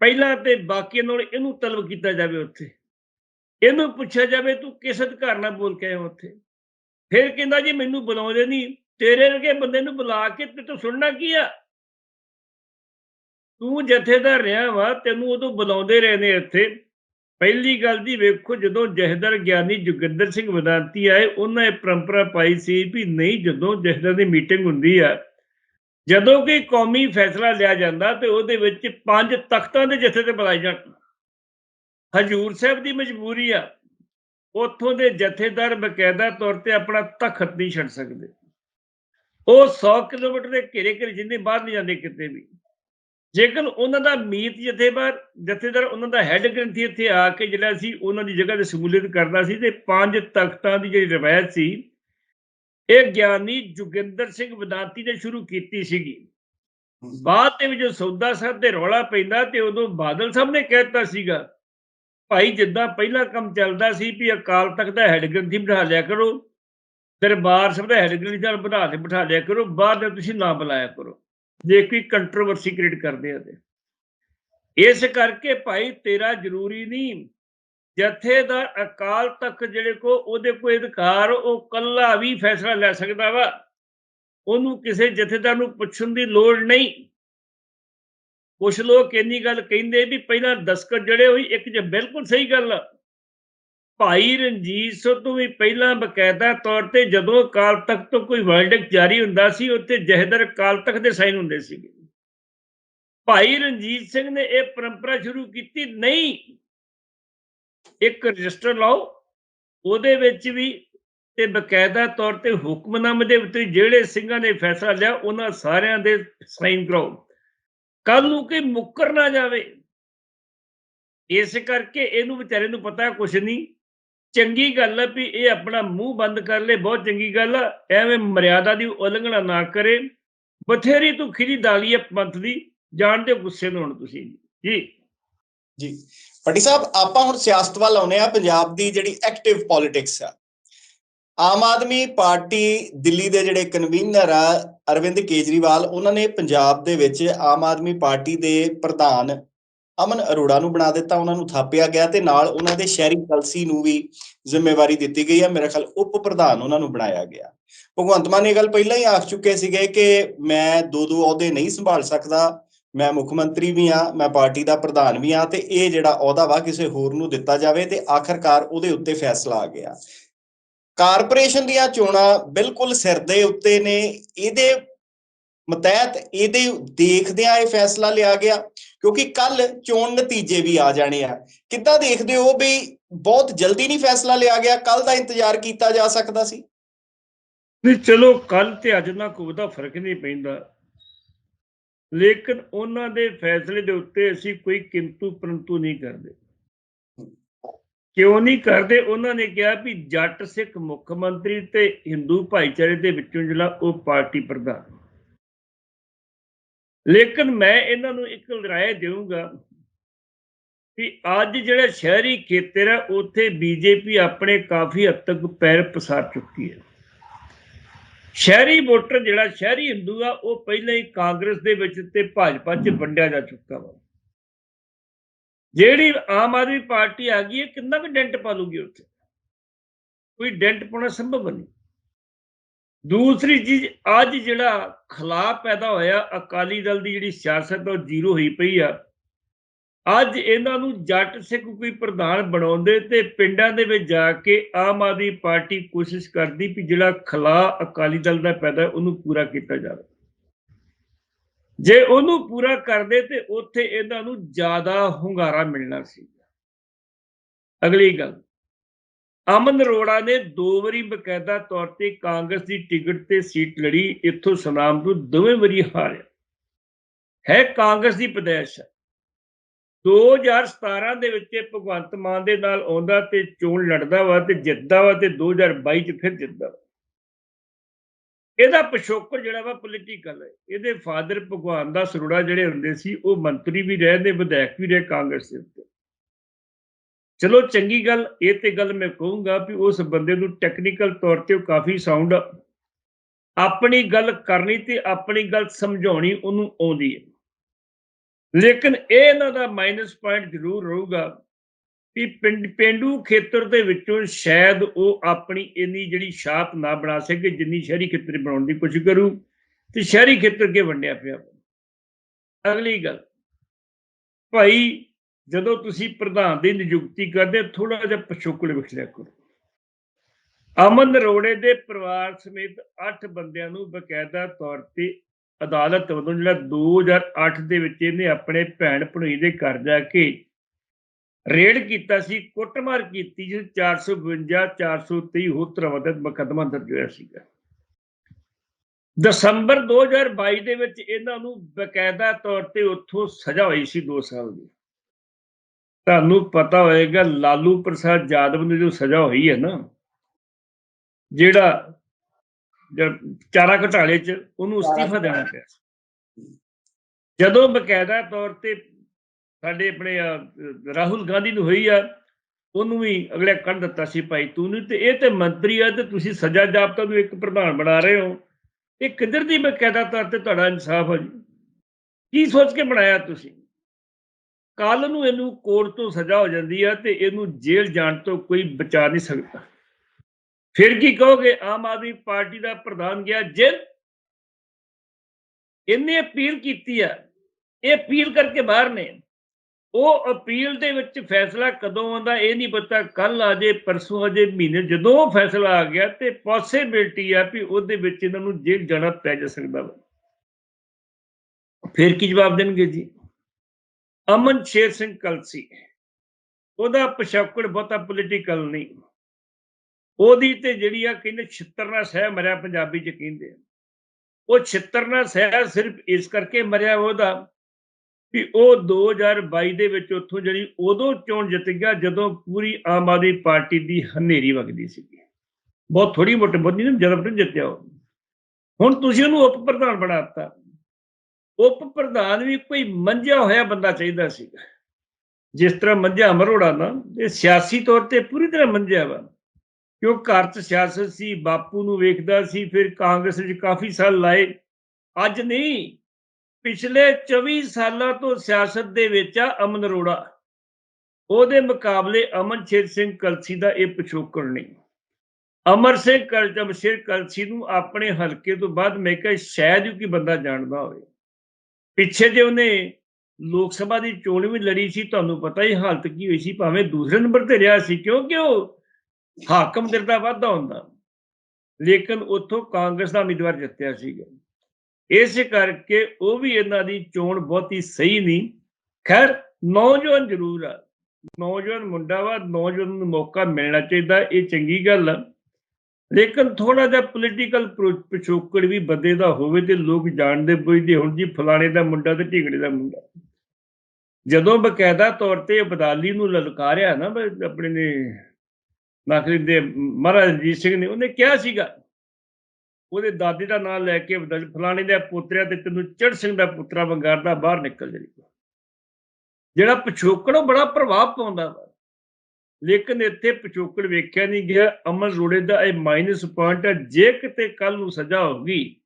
ਪਹਿਲਾਂ ਤੇ ਬਾਕੀਆਂ ਨਾਲ ਇਹਨੂੰ ਤਲਬ ਕੀਤਾ ਜਾਵੇ ਉੱਥੇ। ਇਹਨੂੰ ਪੁੱਛਿਆ ਜਾਵੇ ਤੂੰ ਕਿਸ ਅਧਿਕਾਰ ਨਾਲ ਬੋਲ ਕੇ ਆਇਆ ਉੱਥੇ? ਫਿਰ ਕਹਿੰਦਾ ਜੀ ਮੈਨੂੰ ਬੁਲਾਉਂਦੇ ਨਹੀਂ ਤੇਰੇ ਵਰਗੇ ਬੰਦੇ ਨੂੰ ਬੁਲਾ ਕੇ ਤੇ ਤੂੰ ਸੁਣਨਾ ਕੀ ਆ? ਤੂੰ ਜਥੇਦਾਰ ਰਿਹਾ ਵਾ, ਤੈਨੂੰ ਉਦੋਂ ਬੁਲਾਉਂਦੇ ਰਹਿੰਦੇ ਇੱਥੇ। ਪਹਿਲੀ ਗੱਲ ਦੀ ਵੇਖੋ, ਜਦੋਂ ਜਹਦਰ ਗਿਆਨੀ ਜੋਗਿੰਦਰ ਸਿੰਘ ਵਿਦਾਂਤੀ ਆਏ, ਉਹਨਾਂ ਇਹ ਪਰੰਪਰਾ ਪਾਈ ਸੀ ਵੀ ਨਹੀਂ, ਜਦੋਂ ਜਹਦਰ ਦੀ ਮੀਟਿੰਗ ਹੁੰਦੀ ਆ, ਜਦੋਂ ਕੋਈ ਕੌਮੀ ਫੈਸਲਾ ਲਿਆ ਜਾਂਦਾ ਤੇ ਉਹਦੇ ਵਿੱਚ ਪੰਜ ਤਖਤਾਂ ਦੇ ਜਥੇ ਤੇ ਬੁਲਾਏ ਜਾਣ। ਹਜੂਰ ਸਾਹਿਬ ਦੀ ਮਜਬੂਰੀ ਆ, ਉੱਥੋਂ ਦੇ ਜਥੇਦਾਰ ਬਕਾਇਦਾ ਤੌਰ ਤੇ ਆਪਣਾ ਤਖਤ ਨਹੀਂ ਛੱਡ ਸਕਦੇ। ਉਹ 100 ਕਿਲੋਮੀਟਰ ਦੇ ਘੇਰੇ ਘੇਰੇ ਜਿੰਨੇ ਬਾਹਰ ਨਹੀਂ ਜਾਂਦੇ ਕਿਤੇ ਵੀ। ਜੇਕਰ ਉਹਨਾਂ ਦਾ ਮੀਤ ਜਥੇਦਾਰ ਜਥੇਦਾਰ ਉਹਨਾਂ ਦਾ ਹੈੱਡ ਗ੍ਰੰਥੀ ਇੱਥੇ ਆ ਕੇ ਜਿਹੜਾ ਸੀ, ਉਹਨਾਂ ਦੀ ਜਗ੍ਹਾ ਤੇ ਸ਼ਮੂਲੀਅਤ ਕਰਦਾ ਸੀ ਤੇ ਪੰਜ ਤਖਤਾਂ ਦੀ ਜਿਹੜੀ ਰਵਾਇਤ ਸੀ, ਇਹ ਗਿਆਨੀ ਜੁਗਿੰਦਰ ਸਿੰਘ ਵਿਦਾਂਤੀ ਨੇ ਸ਼ੁਰੂ ਕੀਤੀ ਸੀਗੀ। ਬਾਅਦ ਦੇ ਵਿੱਚ ਸੌਦਾ ਸਾਹਿਬ ਦੇ ਰੌਲਾ ਪੈਂਦਾ ਤੇ ਉਦੋਂ ਬਾਦਲ ਸਾਹਿਬ ਨੇ ਕਹਿਤਾ ਸੀਗਾ, ਭਾਈ ਜਿੱਦਾਂ ਪਹਿਲਾ ਕੰਮ ਚੱਲਦਾ ਸੀ ਵੀ ਅਕਾਲ ਤਖਤ ਦਾ ਹੈੱਡ ਗ੍ਰੰਥੀ ਬਿਠਾ ਲਿਆ ਕਰੋ ਦਰਬਾਰ ਸਾਹਿਬ ਦਾ ਹੈਡ ਨਾਲ ਬਣਾ ਕੇ ਬਿਠਾ ਲਿਆ ਕਰੋ, ਬਾਅਦ ਵਿੱਚ ਤੁਸੀਂ ਨਾ ਬੁਲਾਇਆ ਕਰੋ। ਜੇ ਕੋਈ ਕੰਟਰੋਵਰਸੀ ਕ੍ਰੀਏਟ ਕਰਦੇ ਆ ਤੇ। ਇਸ ਕਰਕੇ ਭਾਈ ਤੇਰਾ ਜ਼ਰੂਰੀ ਨਹੀਂ। ਜਥੇਦਾਰ ਅਕਾਲ ਤਖਤ ਜਿਹੜੇ ਕੋ, ਉਹਦੇ ਕੋਈ ਅਧਿਕਾਰ, ਉਹ ਕੱਲਾ ਵੀ ਫੈਸਲਾ ਲੈ ਸਕਦਾ ਵਾ। ਉਹਨੂੰ ਕਿਸੇ ਜਥੇਦਾਰ ਨੂੰ ਪੁੱਛਣ ਦੀ ਲੋੜ ਨਹੀਂ। ਕੁਝ ਲੋਕ ਇੰਨੀ ਗੱਲ ਕਹਿੰਦੇ ਵੀ ਪਹਿਲਾਂ ਦਸਕਤ ਜਿਹੜੇ ਹੋਈ ਇੱਕ ਜੇ ਬਿਲਕੁਲ ਸਹੀ ਗੱਲ ਆ। ਭਾਈ ਰਣਜੀਤ ਸਿੰਘ ਤੋਂ ਵੀ ਪਹਿਲਾਂ ਬਕਾਇਦਾ ਤੌਰ ਤੇ ਜਦੋਂ ਅਕਾਲ ਤਖਤ ਤੋਂ ਕੋਈ ਵਰਲਡ ਜਾਰੀ ਹੁੰਦਾ ਸੀ ਉੱਤੇ ਜਹਦਰ ਅਕਾਲ ਤਖਤ ਦੇ ਸਾਈਨ ਹੁੰਦੇ ਸੀਗੇ। ਭਾਈ ਰਣਜੀਤ ਸਿੰਘ ਨੇ ਇਹ ਪਰੰਪਰਾ ਸ਼ੁਰੂ ਕੀਤੀ, ਨਹੀਂ, ਇੱਕ ਰਜਿਸਟਰ ਲਾਓ, ਉਹਦੇ ਵਿੱਚ ਵੀ ਤੇ ਬਕਾਇਦਾ ਤੌਰ ਤੇ ਹੁਕਮਨਾਮੇ ਦੇ ਉੱਤੇ ਜਿਹੜੇ ਸਿੰਘਾਂ ਨੇ ਫੈਸਲਾ ਲਿਆ, ਉਹਨਾਂ ਸਾਰਿਆਂ ਦੇ ਸਾਈਨ ਕਰਾਓ। ਕੱਲ ਨੂੰ ਕਿ ਮੁੱਕਰ ਨਾ ਜਾਵੇ। ਇਸ ਕਰਕੇ ਇਹਨੂੰ ਵਿਚਾਰੇ ਨੂੰ ਪਤਾ ਕੁਛ ਨਹੀਂ ਚੰਗੀ ਗੱਲ ਹੈ ਵੀ ਇਹ ਆਪਣਾ ਮੂੰਹ ਬੰਦ ਕਰ ਲੇ, ਬਹੁਤ ਚੰਗੀ ਗੱਲ ਐਵੇਂ ਮਰਿਆਦਾ ਦੀ ਉਲੰਘਣਾ ਨਾ ਕਰੇ। ਬਥੇਰੀ ਤੂੰ ਖਿਰੀ ਦਾਲੀ ਹੈ ਪੰਥ ਦੀ। ਜਾਣਦੇ ਗੁੱਸੇ ਨੂੰ ਹੁਣ ਤੁਸੀਂ। ਜੀ। ਜੀ। ਪੱਟੀ ਸਾਹਿਬ, ਆਪਾਂ ਹੁਣ ਸਿਆਸਤ ਵੱਲ ਆਉਨੇ ਆ ਪੰਜਾਬ ਦੀ ਜਿਹੜੀ ਐਕਟਿਵ ਪੋਲਿਟਿਕਸ ਆ। ਆਮ ਆਦਮੀ ਪਾਰਟੀ ਦਿੱਲੀ ਦੇ ਜਿਹੜੇ ਕਨਵੀਨਰ ਆ, ਅਰਵਿੰਦ ਕੇਜਰੀਵਾਲ, ਉਹਨਾਂ ਨੇ ਪੰਜਾਬ ਦੇ ਵਿੱਚ ਆਮ ਆਦਮੀ ਪਾਰਟੀ ਦੇ ਪ੍ਰਧਾਨ ਅਮਨ ਅਰੋੜਾ ਨੂੰ ਬਣਾ ਦਿੱਤਾ, ਉਹਨਾਂ ਨੂੰ ਥਾਪਿਆ ਗਿਆ ਤੇ ਨਾਲ ਉਹਨਾਂ ਦੇ ਸ਼ਹਿਰੀ ਕਲਸੀ ਨੂੰ ਵੀ ਜ਼ਿੰਮੇਵਾਰੀ ਦਿੱਤੀ ਗਈ ਹੈ। ਮੇਰੇ ਖਿਆਲ ਉਪ ਪ੍ਰਧਾਨ ਉਹਨਾਂ ਨੂੰ ਬਣਾਇਆ ਗਿਆ। ਭਗਵੰਤ ਮਾਨ ਇਹ ਗੱਲ ਪਹਿਲਾਂ ਹੀ ਆਖ ਚੁੱਕੇ ਸੀਗੇ ਕਿ ਮੈਂ ਦੋ ਦੋ ਅਹੁਦੇ ਨਹੀਂ ਸੰਭਾਲ ਸਕਦਾ, ਮੈਂ ਮੁੱਖ ਮੰਤਰੀ ਵੀ ਆ ਮੈਂ ਪਾਰਟੀ ਦਾ ਪ੍ਰਧਾਨ ਵੀ ਆ ਤੇ ਇਹ ਜਿਹੜਾ ਅਹੁਦਾ ਵਾ ਕਿਸੇ ਹੋਰ ਨੂੰ ਦਿੱਤਾ ਜਾਵੇ ਤੇ ਆਖਰਕਾਰ ਉਹਦੇ ਉੱਤੇ ਫੈਸਲਾ ਆ ਗਿਆ। ਕਾਰਪੋਰੇਸ਼ਨ ਦੀਆਂ ਚੋਣਾਂ ਬਿਲਕੁਲ ਸਿਰ ਦੇ ਉੱਤੇ ਨੇ। ਇਹਦੇ ਮਤਹਿਤ ਇਹਦੇ ਦੇਖਦਿਆਂ ਇਹ ਫੈਸਲਾ ਲਿਆ ਗਿਆ। ਕਿਉਂਕਿ ਕੱਲ ਚੋਣ ਨਤੀਜੇ ਵੀ ਆ ਜਾਣੇ ਆ। ਕਿੱਦਾਂ ਦੇਖਦੇ ਹੋ ਵੀ ਬਹੁਤ ਜਲਦੀ ਨਹੀਂ ਫੈਸਲਾ ਲਿਆ ਗਿਆ ਕੱਲ ਦਾ ਇੰਤਜ਼ਾਰ ਕੀਤਾ ਜਾ ਸਕਦਾ ਸੀ? ਨਹੀਂ, ਚਲੋ ਕੱਲ ਤੇ ਅੱਜ ਨਾਲ ਕੋਈ ਦਾ ਫ਼ਰਕ ਨਹੀਂ ਪੈਂਦਾ। ਲੇਕਿਨ ਉਹਨਾਂ ਦੇ ਫੈਸਲੇ ਦੇ ਉੱਤੇ ਅਸੀਂ ਕੋਈ ਕਿੰਤੂ ਪਰੰਤੂ ਨਹੀਂ ਕਰਦੇ। ਕਿਉਂ ਨਹੀਂ ਕਰਦੇ? ਉਹਨਾਂ ਨੇ ਕਿਹਾ ਵੀ ਜੱਟ ਸਿੱਖ ਮੁੱਖ ਮੰਤਰੀ ਤੇ ਹਿੰਦੂ ਭਾਈਚਾਰੇ ਦੇ ਵਿੱਚੋਂ ਜਿਹੜਾ ਉਹ ਪਾਰਟੀ ਪ੍ਰਧਾਨ। ਲੇਕਿਨ ਮੈਂ ਇਹਨਾਂ ਨੂੰ ਇੱਕ ਰਾਏ ਦੇਵਾਂਗਾ ਕਿ ਅੱਜ ਜਿਹੜਾ ਸ਼ਹਿਰੀ ਖੇਤਰ ਹੈ ਉੱਥੇ ਬੀਜੇਪੀ ਆਪਣੇ ਕਾਫੀ ਹੱਦ ਤੱਕ ਪੈਰ ਪਸਾਰ ਚੁੱਕੀ ਹੈ। ਸ਼ਹਿਰੀ ਵੋਟਰ ਜਿਹੜਾ ਸ਼ਹਿਰੀ ਹਿੰਦੂ ਆ, ਉਹ ਪਹਿਲਾਂ ਹੀ ਕਾਂਗਰਸ ਦੇ ਵਿੱਚ ਤੇ ਭਾਜਪਾ 'ਚ ਵੰਡਿਆ ਜਾ ਚੁੱਕਾ ਵਾ। ਜਿਹੜੀ ਆਮ ਆਦਮੀ ਪਾਰਟੀ ਆ ਗਈ ਹੈ, ਕਿੰਨਾ ਕੁ ਡੈਂਟ ਪਾ ਲੂਗੀ ਉੱਥੇ? ਕੋਈ ਡੈਂਟ ਪਾਉਣਾ ਸੰਭਵ ਨਹੀਂ। ਦੂਸਰੀ ਚੀਜ਼, ਅੱਜ ਜਿਹੜਾ ਖਲਾ ਪੈਦਾ ਹੋਇਆ ਅਕਾਲੀ ਦਲ ਦੀ ਜਿਹੜੀ ਸਿਆਸਤ ਉਹ ਜ਼ੀਰੋ ਹੋਈ ਪਈ ਆ। ਅੱਜ ਇਹਨਾਂ ਨੂੰ ਜੱਟ ਸਿੱਖ ਕੋਈ ਪ੍ਰਧਾਨ ਬਣਾਉਂਦੇ ਤੇ ਪਿੰਡਾਂ ਦੇ ਵਿੱਚ ਜਾ ਕੇ ਆਮ ਆਦਮੀ ਪਾਰਟੀ ਕੋਸ਼ਿਸ਼ ਕਰਦੀ ਵੀ ਜਿਹੜਾ ਖਲਾ ਅਕਾਲੀ ਦਲ ਦਾ ਪੈਦਾ, ਉਹਨੂੰ ਪੂਰਾ ਕੀਤਾ ਜਾਵੇ। ਜੇ ਉਹਨੂੰ ਪੂਰਾ ਕਰਦੇ ਤੇ ਉੱਥੇ ਇਹਨਾਂ ਨੂੰ ਜ਼ਿਆਦਾ ਹੁੰਗਾਰਾ ਮਿਲਣਾ ਸੀ। ਅਗਲੀ ਗੱਲ। ਅਮਨ ਅਰੋੜਾ ਨੇ ਦੋ ਵਾਰੀ ਬਕਾਇਦਾ ਤੌਰ ਤੇ ਕਾਂਗਰਸ ਦੀ ਟਿਕਟ ਤੇ ਸੀਟ ਲੜੀ, ਇੱਥੋਂ ਸਨਾਮ ਤੋਂ ਦੋਵੇਂ ਵਾਰੀ ਹਾਰਿਆ। ਹੈ ਕਾਂਗਰਸ ਦੀ ਪਦੈਸ਼ 2017 ਦੇ ਵਿੱਚ ਭਗਵੰਤ ਮਾਨ ਦੇ ਨਾਲ ਆਉਂਦਾ ਤੇ ਚੋਣ ਲੜਦਾ ਵਾ ਤੇ ਜਿੱਤਦਾ ਵਾ ਤੇ 2022 ਚ ਫਿਰ ਜਿੱਤਦਾ ਵਾ। ਇਹਦਾ ਪਿਛੋਕੜ ਜਿਹੜਾ ਵਾ ਪੋਲੀਟੀਕਲ ਹੈ। ਇਹਦੇ ਫਾਦਰ ਭਗਵਾਨ ਦਾ ਸਰੂੜਾ ਜਿਹੜੇ ਹੁੰਦੇ ਸੀ, ਉਹ ਮੰਤਰੀ ਵੀ ਰਹੇ ਨੇ, ਵਿਧਾਇਕ ਵੀ ਰਹੇ ਕਾਂਗਰਸ ਦੇ ਉੱਤੇ। ਚਲੋ ਚੰਗੀ ਗੱਲ, ਇਹ ਤੇ ਗੱਲ ਮੈਂ ਕਹੂੰਗਾ ਵੀ ਉਸ ਬੰਦੇ ਨੂੰ ਟੈਕਨੀਕਲ ਤੌਰ ਤੇ ਉਹ ਕਾਫੀ ਸਾਊਂਡ ਆਪਣੀ ਗੱਲ ਕਰਨੀ ਤੇ ਆਪਣੀ ਗੱਲ ਸਮਝਾਉਣੀ ਉਹਨੂੰ ਆਉਂਦੀ ਹੈ। ਲੇਕਿਨ ਇਹ ਇਹਨਾਂ ਦਾ ਮਾਈਨਸ ਪੁਆਇੰਟ ਜ਼ਰੂਰ ਰਹੂਗਾ ਕਿ ਪਿੰਡ, ਪਿੰਡੂ ਖੇਤਰ ਦੇ ਵਿੱਚੋਂ ਸ਼ਾਇਦ ਉਹ ਆਪਣੀ ਇੰਨੀ ਜਿਹੜੀ ਛਾਪ ਨਾ ਬਣਾ ਸਕੇ ਜਿੰਨੀ ਸ਼ਹਿਰੀ ਖੇਤਰ ਬਣਾਉਣ ਦੀ ਕੋਸ਼ਿਸ਼ ਕਰੂ ਤੇ ਸ਼ਹਿਰੀ ਖੇਤਰ ਕੇ ਵੰਡਿਆ ਪਿਆ ਅਗਲੀ ਗੱਲ, ਭਾਈ ਜਦੋਂ ਤੁਸੀਂ ਪ੍ਰਧਾਨ ਦੀ ਨਿਯੁਕਤੀ ਕਰਦੇ ਥੋੜਾ ਜਿਹਾ ਪਿਛੋਕੜ ਵਿਖ ਲਿਆ ਕਰੋ। ਅਮਨ ਅਰੋੜੇ ਦੇ ਪਰਿਵਾਰ ਸਮੇਤ 8 ਬੰਦਿਆਂ ਨੂੰ ਬਕਾਇਦਾ ਤੌਰ ਤੇ ਅਦਾਲਤ ਵੱਲੋਂ ਜਿਹੜਾ 2008 ਦੇ ਵਿੱਚ ਇਹਨੇ ਆਪਣੇ ਭੈਣ ਭਣੋਈ ਦੇ ਘਰ ਜਾ ਕੇ ਰੇਡ ਕੀਤਾ ਸੀ, ਕੁੱਟਮਾਰ ਕੀਤੀ ਜਿਸ 452 423 ਹੋਰ ਤਰ੍ਹਾਂ ਦਾ ਮੁਕੱਦਮਾ ਦਰਜ ਹੋਇਆ ਸੀਗਾ। ਦਸੰਬਰ 2022 ਦੇ ਵਿੱਚ ਇਹਨਾਂ ਨੂੰ ਬਕਾਇਦਾ ਤੌਰ ਤੇ ਉੱਥੋਂ ਸਜ਼ਾ ਹੋਈ ਸੀ 2 ਸਾਲ ਦੀ। ਤੁਹਾਨੂੰ ਪਤਾ ਹੋਏਗਾ ਲਾਲੂ ਪ੍ਰਸਾਦ ਯਾਦਵ ਨੂੰ ਜੋ ਸਜ਼ਾ ਹੋਈ ਹੈ ਨਾ ਜਿਹੜਾ ਚਾਰਾ ਘਟਾਲੇ 'ਚ ਉਹਨੂੰ ਅਸਤੀਫਾ ਦੇਣਾ। ਪਿਆ। ਜਦੋਂ ਬਕਾਇਦਾ ਤੌਰ ਤੇ ਸਾਡੇ ਆਪਣੇ ਰਾਹੁਲ ਗਾਂਧੀ ਨੂੰ ਹੋਈ ਆ ਉਹਨੂੰ ਵੀ ਅਗਲੇ ਕੱਢ ਦਿੱਤਾ ਸੀ ਭਾਈ ਤੂੰ ਨਹੀਂ ਤੇ ਇਹ ਤੇ ਮੰਤਰੀ ਆ ਤੇ ਤੁਸੀਂ ਸਜ਼ਾ ਜਾਬਤਾ ਨੂੰ ਇੱਕ ਪ੍ਰਧਾਨ ਬਣਾ ਰਹੇ ਹੋ ਇਹ ਕਿੱਧਰ ਦੀ ਬਕਾਇਦਾ ਤੌਰ ਤੇ ਤੁਹਾਡਾ ਇਨਸਾਫ ਆ ਜੀ ਕੀ ਸੋਚ ਕੇ ਬਣਾਇਆ ਤੁਸੀਂ ਕੱਲ ਨੂੰ ਇਹਨੂੰ ਕੋਰਟ ਤੋਂ ਸਜ਼ਾ ਹੋ ਜਾਂਦੀ ਆ ਤੇ ਇਹਨੂੰ ਜੇਲ੍ਹ ਜਾਣ ਤੋਂ ਕੋਈ ਬਚਾ ਨਹੀਂ ਸਕਦਾ। ਫਿਰ ਕੀ ਕਹੋਗੇ? ਆਮ ਆਦਮੀ ਪਾਰਟੀ ਦਾ ਪ੍ਰਧਾਨ ਗਿਆ, ਜੇਲ੍ਹ? ਇਹਨੇ ਅਪੀਲ ਕੀਤੀ ਆ। ਇਹ ਅਪੀਲ ਕਰਕੇ ਬਾਹਰ ਨੇ। ਉਹ ਅਪੀਲ ਦੇ ਵਿੱਚ ਫੈਸਲਾ ਕਦੋਂ ਆਉਂਦਾ ਇਹ ਨਹੀਂ ਪਤਾ। ਕੱਲ ਆ ਜੇ ਪਰਸੋਂ ਆ ਜੇ ਮਹੀਨੇ, ਜਦੋਂ ਉਹ ਫੈਸਲਾ ਆ ਗਿਆ ਤੇ ਪੋਸਿਬਿਲਟੀ ਆ ਵੀ ਉਹਦੇ ਵਿੱਚ ਇਹਨਾਂ ਨੂੰ ਜੇਲ੍ਹ ਜਾਣਾ ਪੈ ਜਾ ਸਕਦਾ ਵਾ। ਫਿਰ ਕੀ ਜਵਾਬ ਦੇਣਗੇ ਜੀ? ਅਮਨ ਸ਼ੇਰ ਸਿੰਘ ਕਲਸੀ। ਉਹਦਾ ਪਿਛੋਕੜ ਬਹੁਤਾ ਪੋਲੀਟੀਕਲ ਨਹੀਂ। ਉਹਦੀ ਤੇ ਜਿਹੜੀ ਆ ਕਹਿੰਦੇ ਛਿੱਤਰਨਾ ਸਹਿ ਮਰਿਆ ਪੰਜਾਬੀ ਚ ਕਹਿੰਦੇ ਉਹ ਛਿੱਤਰਨਾ ਸਹਿ ਸਿਰਫ ਇਸ ਕਰਕੇ ਮਰਿਆ ਉਹਦਾ ਵੀ ਉਹ 2022 ਦੇ ਵਿੱਚ ਉੱਥੋਂ ਜਿਹੜੀ ਉਦੋਂ ਚੋਣ ਜਿੱਤ ਗਿਆ ਜਦੋਂ ਪੂਰੀ ਆਮ ਆਦਮੀ ਪਾਰਟੀ ਦੀ ਹਨੇਰੀ ਵਗਦੀ ਸੀ ਬਹੁਤ ਥੋੜੀ ਮੋਟੀ ਬੰਦੀ ਨੇ ਜਦੋਂ ਜਿੱਤਿਆ ਉਹ। ਹੁਣ ਤੁਸੀਂ ਉਹਨੂੰ ਉਪ ਪ੍ਰਧਾਨ ਬਣਾਤਾ ਉਪ ਪ੍ਰਧਾਨ ਵੀ ਕੋਈ ਮੰਝਿਆ ਹੋਇਆ ਬੰਦਾ ਚਾਹੀਦਾ ਸੀਗਾ। ਜਿਸ ਤਰ੍ਹਾਂ ਮੰਝਿਆ ਅਮਰੋੜਾ ਨਾ, ਇਹ ਸਿਆਸੀ ਤੌਰ ਤੇ ਪੂਰੀ ਤਰ੍ਹਾਂ ਮੰਝਿਆ ਵਾ। ਕਿਉਂ ਘਰ 'ਚ ਸਿਆਸਤ ਸੀ, ਬਾਪੂ ਨੂੰ ਵੇਖਦਾ ਸੀ, ਫਿਰ ਕਾਂਗਰਸ ਵਿੱਚ ਕਾਫੀ ਸਾਲ ਲਾਏ। ਅੱਜ ਨਹੀਂ, ਪਿਛਲੇ 24 ਸਾਲਾਂ ਤੋਂ ਸਿਆਸਤ ਦੇ ਵਿੱਚ ਆ ਅਮਨ ਅਰੋੜਾ। ਉਹਦੇ ਮੁਕਾਬਲੇ ਅਮਨ ਅਮਨਸ਼ੇਰ ਸਿੰਘ ਕਲਸੀ ਦਾ ਇਹ ਪਿਛੋਕੜ ਨਹੀਂ। ਅਮਰ ਸਿੰਘ ਕਲਜਮਸ਼ੇਰ ਕਲਸੀ ਨੂੰ ਆਪਣੇ ਹਲਕੇ ਤੋਂ ਬਾਅਦ ਮੈਂ ਕਿਹਾ, ਸ਼ਾਇਦ ਹੀ ਕੋਈ ਬੰਦਾ ਜਾਣਦਾ ਹੋਵੇ। ਪਿੱਛੇ ਜੇ ਉਹਨੇ ਲੋਕ ਸਭਾ ਦੀ ਚੋਣ ਵੀ ਲੜੀ ਸੀ, ਤੁਹਾਨੂੰ ਪਤਾ ਹੀ ਹਾਲਤ ਕੀ ਹੋਈ ਸੀ, ਭਾਵੇਂ ਦੂਸਰੇ ਨੰਬਰ ਤੇ ਰਿਹਾ ਸੀ ਕਿਉਂਕਿ ਉਹ ਹਾਕਮ ਦਿਲ ਦਾ ਵਾਧਾ ਹੁੰਦਾ। ਲੇਕਿਨ ਉੱਥੋਂ ਕਾਂਗਰਸ ਦਾ ਉਮੀਦਵਾਰ ਜਿੱਤਿਆ ਸੀਗਾ। ਇਸ ਕਰਕੇ ਉਹ ਵੀ ਇਹਨਾਂ ਦੀ ਚੋਣ ਬਹੁਤੀ ਸਹੀ ਨਹੀਂ। ਖੈਰ, ਨੌਜਵਾਨ ਜ਼ਰੂਰ ਆ। ਨੌਜਵਾਨ ਮੁੰਡਾ ਵਾ, ਨੌਜਵਾਨ ਨੂੰ ਮੌਕਾ ਮਿਲਣਾ ਚਾਹੀਦਾ, ਇਹ ਚੰਗੀ ਗੱਲ ਆ। ਲੇਕਿਨ ਥੋੜਾ ਜਿਹਾ ਪੋਲੀਟੀਕਲ ਪਿਛੋਕੜ ਵੀ ਬੰਦੇ ਦਾ ਹੋਵੇ ਤੇ ਲੋਕ ਜਾਣਦੇ ਬੁਝਦੇ, ਹੁਣ ਜੀ ਫਲਾਣੇ ਦਾ ਮੁੰਡਾ ਤੇ ਢਿੰਗੜੇ ਦਾ ਮੁੰਡਾ। ਜਦੋਂ ਬਕਾਇਦਾ ਤੌਰ ਤੇ ਅਬਦਾਲੀ ਨੂੰ ਲਲਕਾਰਿਆ ਨਾ ਆਪਣੇ ਨੇ ਨਾਖਰੀ ਦੇ ਮਹਾਰਾਜ ਰਣਜੀਤ ਸਿੰਘ ਨੇ, ਉਹਨੇ ਕਿਹਾ ਸੀਗਾ, ਉਹਦੇ ਦਾਦੇ ਦਾ ਨਾਮ ਲੈ ਕੇ ਅਬਦਾਲੀ, ਫਲਾਣੇ ਦਾ ਪੁੱਤਰਿਆ ਤੇ ਤੈਨੂੰ ਚੜ ਸਿੰਘ ਦਾ ਪੁੱਤਰਾ ਵੰਗਾਰਦਾ ਬਾਹਰ ਨਿਕਲ ਜਾਈ ਜਿਹੜਾ ਪਿਛੋਕੜ, ਉਹ ਬੜਾ ਪ੍ਰਭਾਵ ਪਾਉਂਦਾ ਵਾ। ਲੇਕਿਨ ਇੱਥੇ ਪਿਛੋਕੜ ਵੇਖਿਆ ਨਹੀਂ ਗਿਆ। ਅਮਨ ਰੋੜੇ ਦਾ ਇਹ ਮਾਈਨਸ ਪੁਆਇੰਟ ਹੈ। ਜੇ ਕਿਤੇ ਕੱਲ ਨੂੰ ਸਜ਼ਾ ਹੋਗੀ